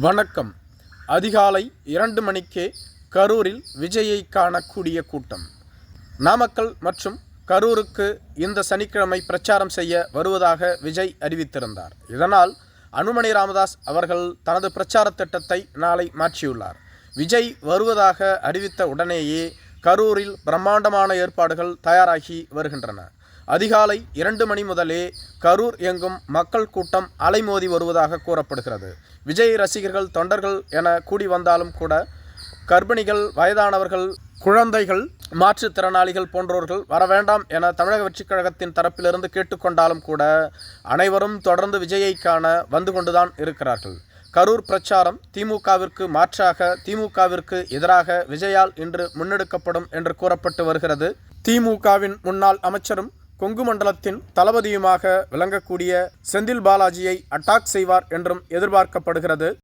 வணக்கம். அதிகாலை இரண்டு மணிக்கே கரூரில் விஜயை காணக்கூடிய கூட்டம். நாமக்கல் மற்றும் கரூருக்கு இந்த சனிக்கிழமை பிரச்சாரம் செய்ய வருவதாக விஜய் அறிவித்திருந்தார். இதனால் அனுமணி ராமதாஸ் அவர்கள் தனது பிரச்சார திட்டத்தை நாளை மாற்றியுள்ளார். விஜய் வருவதாக அறிவித்த உடனேயே கரூரில் பிரம்மாண்டமான ஏற்பாடுகள் தயாராகி வருகின்றன. அதிகாலை இரண்டு மணி முதலே கரூர் எங்கும் மக்கள் கூட்டம் அலைமோதி வருவதாக கூறப்படுகிறது. விஜய் ரசிகர்கள் தொண்டர்கள் என கூடி வந்தாலும் கூட கர்ப்பிணிகள் வயதானவர்கள் குழந்தைகள் மாற்றுத்திறனாளிகள் போன்றோர்கள் வர வேண்டாம் என தமிழக வெற்றிக் கழகத்தின் தரப்பிலிருந்து கேட்டுக்கொண்டாலும் கூட அனைவரும் தொடர்ந்து விஜயை காண வந்து கொண்டுதான் இருக்கிறார்கள். கரூர் பிரச்சாரம் திமுகவிற்கு மாற்றாக திமுகவிற்கு எதிராக விஜயால் இன்று முன்னெடுக்கப்படும் என்று கூறப்பட்டு வருகிறது. திமுகவின் முன்னாள் அமைச்சரும் கொங்கு மண்டலத்தின் தளபதியுமாக விளங்கக்கூடிய செந்தில் பாலாஜியை அட்டாக் செய்வார் என்றும் எதிர்பார்க்கப்படுகிறது.